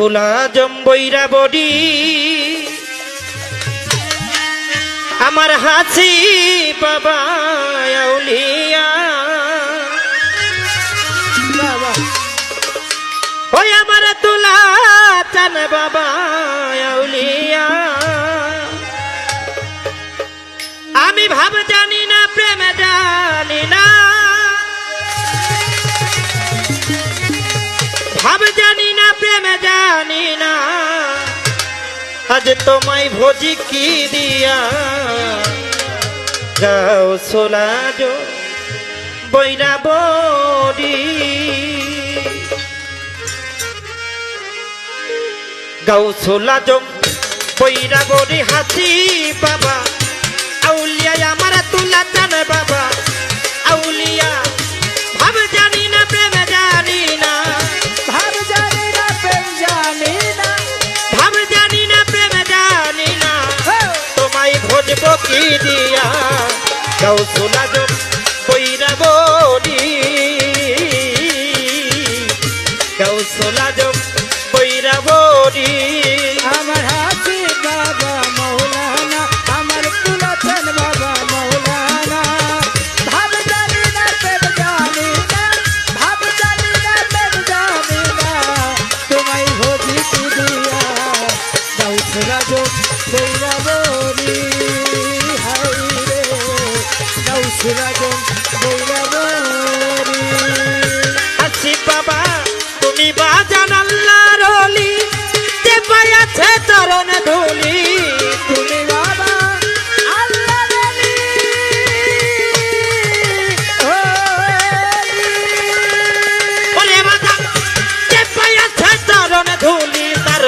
ছোলা জম্বইরা বডি। আমার হাসি বাবা ওই আমার তুলা চান বাবাউলিয়া আজ তোমায় ভোজি কি দিয়া? যাও সোলাজ বৈরা বড়ি। গাও সোলাজ বৈরা বড়ি হাসি বাবা। আউলিয়া আমার তুলাতে ফাঁকি দিয়া। যাও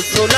solo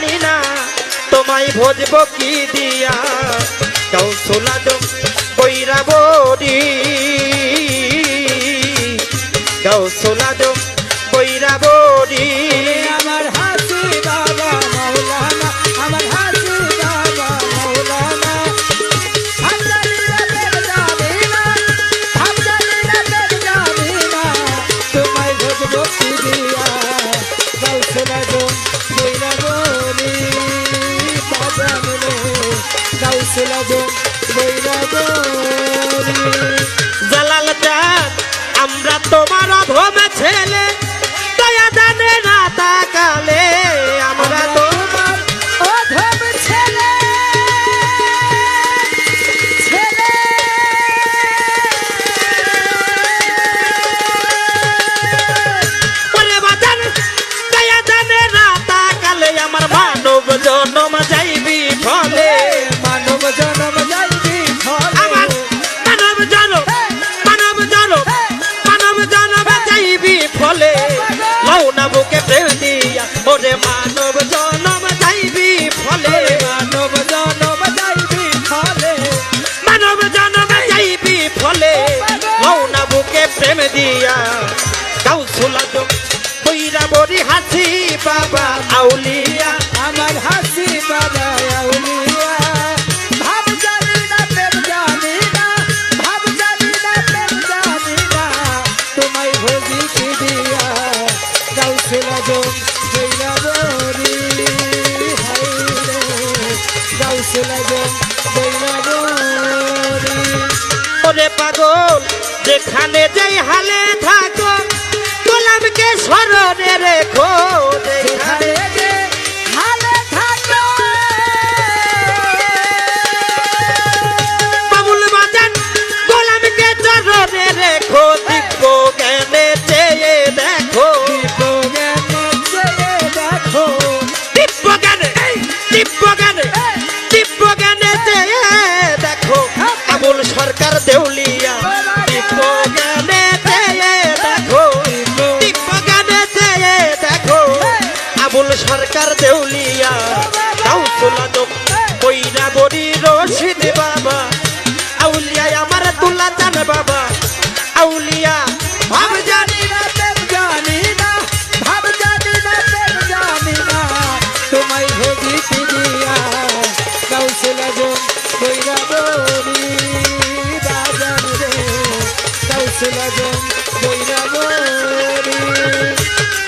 জানি না তোমায় ভোজব কি দিয়া? যাও সোলা দম কইরা বড়ি যাও সোলা দম দিল গো বৈরা দিয়া। কাউসুলা জম কইরা বড়ি হাসি বাবা আউলিয়া। আমার হাসি বানায় আউলিয়া। ভাব জানি না প্রেম জানি না ভাব জানি না প্রেম জানি না। তোমায় ভোজি দিয়া? ওরে পাগল যেখানে যাই হালে থাকো গোলামকে স্মরণে রেখো যেখানে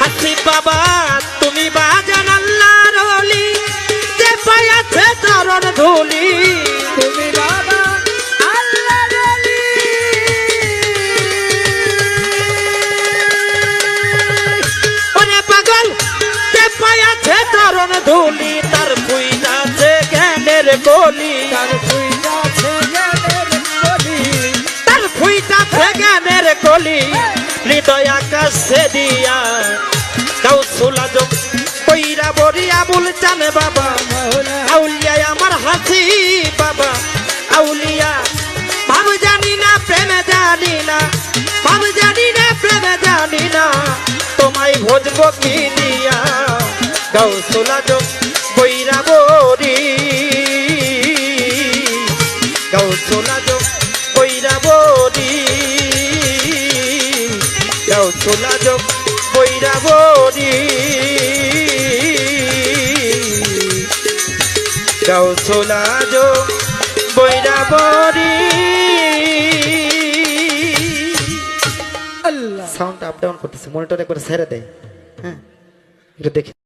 হাসি বাবা, তুমি বাজান আল্লাহর ওলি যে পায়াছে চরণ আল্লাহ রলি পাগল, যে পায়াছে চরণ ধুলি, তার পুইনাছে জ্ঞানের গলি তার গলি হৃদয় আকাশে দিয়া কাউসুলা যোগ কইরা বরিয়া বুল চান বাবা, আউলিয়া আমার হাসি বাবা, আউলিয়া, ভাব জানি না, প্রেম জানি না, ভাব জানি না, প্রেম জানি না, তোমায় ভোজব কি দিয়া? গৌসুলা যোগ গাউসোলা জো বৈরাবরি আল্লাহ। সাউন্ড আপ ডাউন করতেছে মনিটর একবার ছেড়ে দেয় হ্যাঁ এটা দেখে।